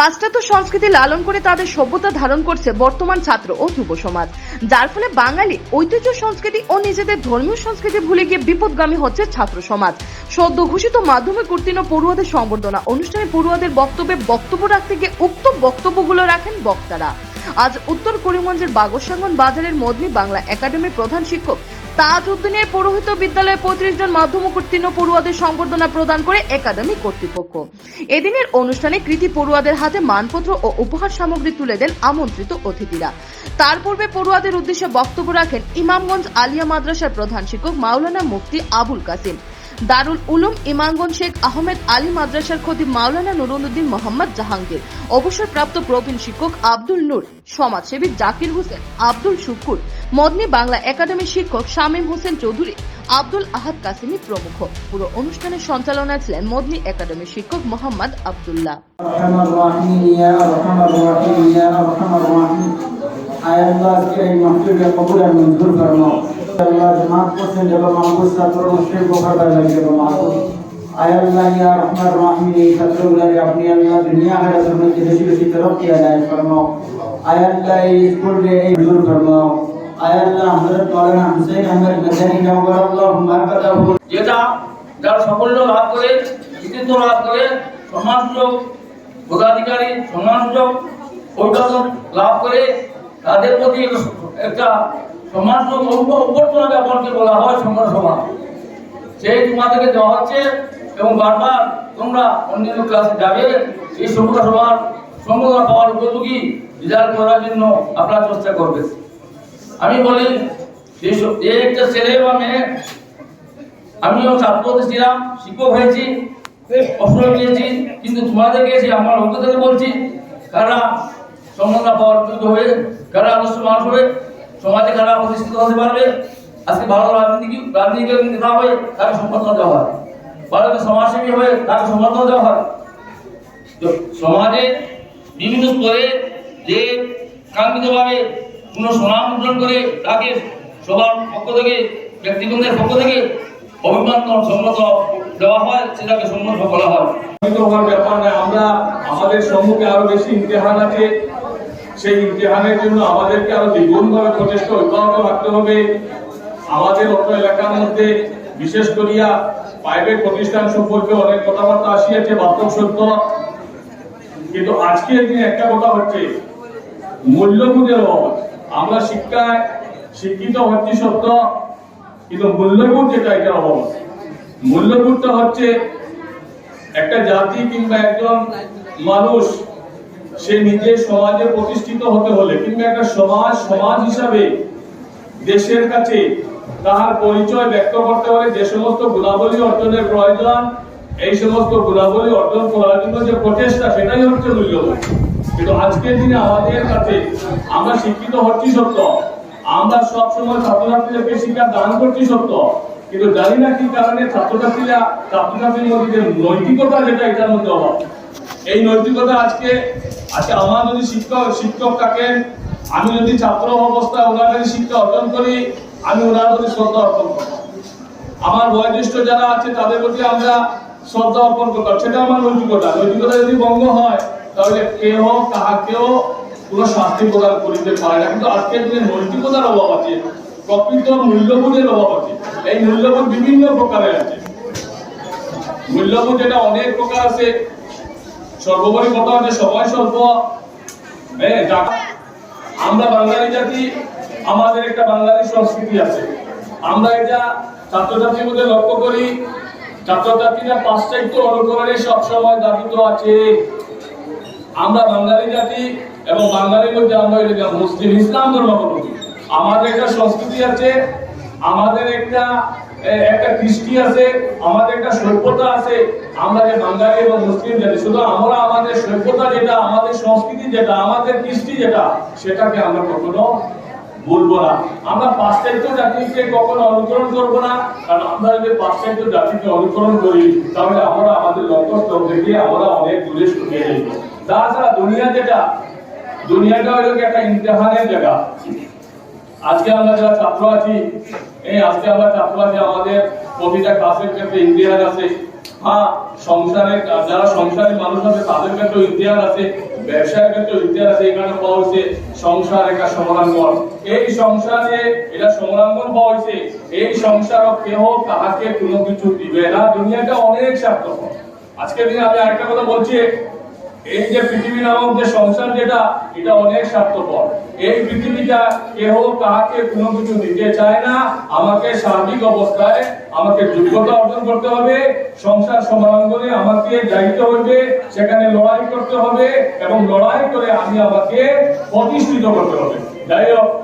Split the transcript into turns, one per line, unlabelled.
পাশ্চাত্য সংস্কৃতি লালন করে তাদের সভ্যতা ধারণ করছে বর্তমান ছাত্র ও যুব সমাজ। যার ফলে বাঙালি ঐতিহ্য সংস্কৃতি ও নিজেদের ধর্মীয় সংস্কৃতি ভুলে গিয়ে বিপদগামী হচ্ছে ছাত্র সমাজ। সদ্য ঘোষিত মাধ্যমিক উত্তীর্ণ পড়ুয়াদের সংবর্ধনা অনুষ্ঠানে পড়ুয়াদের বক্তব্যে বক্তব্য রাখতে গিয়ে উক্ত বক্তব্যগুলো রাখেন বক্তারা। আজ উত্তর করিমগঞ্জের বাগসাঙ্গন বাজারের মদনী বাংলা একাডেমির প্রধান শিক্ষক তাজ উদ্দিনের পৌরোহিত বিদ্যালয়ে পঁয়ত্রিশ জন মাধ্যমিক উত্তীর্ণ পড়ুয়াদের সংবর্ধনা প্রদান করে একাডেমি কর্তৃপক্ষ। এদিনের অনুষ্ঠানে কৃতি পড়ুয়াদের হাতে মানপত্র ও উপহার সামগ্রী তুলে দেন আমন্ত্রিত অতিথিরা। তার পূর্বে পড়ুয়াদের উদ্দেশ্যে বক্তব্য রাখেন ইমামগঞ্জ আলিয়া মাদ্রাসার প্রধান শিক্ষক মাওলানা মুফতি আবুল কাসিম। দারুল উলুম ইমামগঞ্জ শেখ আহমেদ আলী মাদ্রাসার খতিব মাওলানা নুরুদ্দিন মোহাম্মদ জাহাঙ্গীর। অবসরপ্রাপ্ত প্রবীণ শিক্ষক আব্দুল নূর, সমাজসেবী জাকির হোসেন, আব্দুল শুকুর মদনী বাংলা একাডেমির শিক্ষক শামীম হোসেন চৌধুরী, আব্দুল আহাদ কাসিমি প্রমুখ। পুরো অনুষ্ঠানের সঞ্চালনায় ছিলেন মদনী একাডেমির শিক্ষক মোহাম্মদ আবদুল্লাহ।
আয়াল্লাহ ইয়া আয় আল্লাহ হযরত
যেটা যারা সাফল্য লাভ করে, কৃতিত্ব লাভ করে সমাজ সুযোগ ভোটাধিকারী সমাজ সুযোগ অভিবাদন লাভ করে, তাদের প্রতি একটা সমাজ সুযোগ অভ- অভ্যর্থনা জ্ঞাপনকে বলা হয় সংগ্রাম সভা সেই তোমাদেরকে দেওয়া হচ্ছে এবং বারবার তোমরা অন্যান্য ক্লাসে যাবে এই সংগ্রাম সভার সম্বোধনা পাওয়ার উপযোগী রেজাল্ট করার জন্য আপনারা চেষ্টা করবে আমি বলি একটা ছেলে বা মেয়ে, আমিও ছাত্র ছিলাম, শিক্ষক হয়েছি অবসর নিয়েছি কিন্তু তোমাদেরকে এসে আমার অভিজ্ঞতা বলছি, কারা সম্মাননা পাওয়ার হয়ে, কারা আদর্শ মানুষ হবে সমাজে কারা প্রতিষ্ঠিত হতে পারবে, আজকে ভালো রাজনীতি, রাজনীতিক নেতা হয়ে, তাকে সম্বর্ধনা দেওয়া হয়। ভালো সমাজসেবী হয়ে তাকে সম্বর্ধনা দেওয়া হয়। সমাজে বিভিন্ন স্তরে যে কাঙ্ক্ষিতভাবে কোনো সুনাম অর্জন করে তাকে সবার পক্ষ থেকে, ব্যক্তিবৃন্দের পক্ষ থেকে অভিনন্দন সম্মত দেওয়া হয়, সেটাকে সম্মত বলা হয়।
হওয়ার ব্যাপার নয়, আমরা আমাদের সম্মুখে আরও বেশি ইমতেহান আছে। সেই ইমতেহানের জন্য আমাদেরকে আরও দ্বিগুণভাবে প্রচেষ্টা অব্যাহত রাখতে হবে। আমাদের অন্য এলাকার মধ্যে, বিশেষ করিয়া প্রাইভেট প্রতিষ্ঠান সম্পর্কে অনেক কথাবার্তা আসিয়াছে, বাস্তব সত্য। কিন্তু আজকের দিনে একটা কথা হচ্ছে, মূল্যবোধের অভাব। আমরা শিক্ষায় শিক্ষিত হচ্ছি সত্য, কিন্তু মূল্যবোধ যেটা এটার অভাব মূল্যবোধটা হচ্ছে একটা জাতি কিংবা একজন মানুষ, সে নিজে সমাজে প্রতিষ্ঠিত হতে হলে কিংবা একটা সমাজ সমাজ হিসাবে দেশের কাছে তাহার পরিচয় ব্যক্ত করতে হলে যে সমস্ত গুণাবলী অর্জনের প্রয়োজন এই সমস্ত গুণাবলী অর্জন করার জন্য যে প্রচেষ্টা, সেটাই হচ্ছে মূল্যবোধ কিন্তু আজকের দিনে আমাদের কাছে আমরা শিক্ষিত হচ্ছি সত্য। আমরা সবসময় ছাত্রছাত্রীদেরকে শিক্ষা দান করছি সত্য। কিন্তু জানি না কি কারণে ছাত্রছাত্রীরা ছাত্রছাত্রীর মধ্যে নৈতিকতা, যেটা এটার মধ্যে অভাব। এই নৈতিকতা আজকে আজকে আমার যদি শিক্ষক শিক্ষক থাকেন আমি যদি ছাত্র অবস্থায় ওনার কাছে শিক্ষা অর্জন করি, আমি ওনার প্রতি শ্রদ্ধা অর্পণ করব। আমার বয়োজ্যেষ্ঠ যারা আছে, তাদের প্রতি আমরা শ্রদ্ধা অর্পণ করতাম সেটা আমার নৈতিকতা। নৈতিকতা যদি ভঙ্গ হয় তাহলে কেহ শাস্তি প্রদান করিতে পারে না। কিন্তু আজকের দিনে নৈতিকতার অভাব আছে প্রকৃত মূল্যবোধের অভাব আছে। এই মূল্যবোধ বিভিন্ন প্রকারের আছে। মূল্যবোধ যেটা অনেক প্রকার আছে। সর্বোপরি কথা সময় স্বল্প। হ্যাঁ, আমরা বাঙালি জাতি আমাদের একটা বাঙালি সংস্কৃতি আছে। আমরা এটা ছাত্রছাত্রীর মধ্যে লক্ষ্য করি ছাত্রছাত্রীরা পাশ্চাত্য অনুকরণে সবসময় দাবিত আছে। আমরা বাঙালি জাতি এবং বাঙালির মধ্যে আমরা এটা মুসলিম ইসলাম ধর্মাবলম্বী আমাদের একটা সংস্কৃতি আছে, আমাদের একটা একটা কৃষ্টি আছে, আমাদের একটা সভ্যতা আছে। আমরা যে বাঙালি এবং মুসলিম জাতি, শুধু আমরা আমাদের সভ্যতা যেটা, আমাদের সংস্কৃতি যেটা, আমাদের কৃষ্টি যেটা, সেটাকে আমরা কখনো বলব না। আমরা পাশ্চাত্য জাতিকে কখনো অনুকরণ করব না, কারণ আমরা যদি পাশ্চাত্য জাতিকে অনুকরণ করি, তাহলে আমরা আমাদের লক্ষ্যস্থল থেকে আমরা অনেক দূরে সরিয়ে যাইব তাছাড়া দুনিয়া যেটা, দুনিয়াটা হলো একটা ইমতেহানের জায়গা। আজকে আমরা যারা ছাত্র আছি, এই আজকে আমরা ছাত্র আছি, আমাদের প্রতিটা ক্লাসের ক্ষেত্রে ইমতিহান আছে। হ্যাঁ সংসারে যারা সংসারে মানুষ আছে, তাদের ক্ষেত্রে ইতিহাস আছে। ব্যবসায়ের ক্ষেত্রে ইতিহাস এখানে পাওয়া হয়েছে সংসার একটা সমরাঙ্গন এই সংসারে এটা সমরাঙ্গন পাওয়া হয়েছে, এই সংসার কেহ তাহাকে কোনো কিছু দিবে না। দুনিয়াটা অনেক স্বার্থপর। আজকের দিনে আমি আরেকটা কথা বলছি এই যে পৃথিবী নামক যে সংসার যেটা, এটা অনেক স্বার্থপর। এই পৃথিবীটা কেহ কাহাকে কোনো কিছু দিতে চায় না। আমাকে সার্বিক অবস্থায় আমাকে যোগ্যতা অর্জন করতে হবে, সংসার সমাঙ্গনে আমাকে যাইতে হবে সেখানে লড়াই করতে হবে এবং লড়াই করে আমি আমাকে প্রতিষ্ঠিত করতে হবে। যাই হোক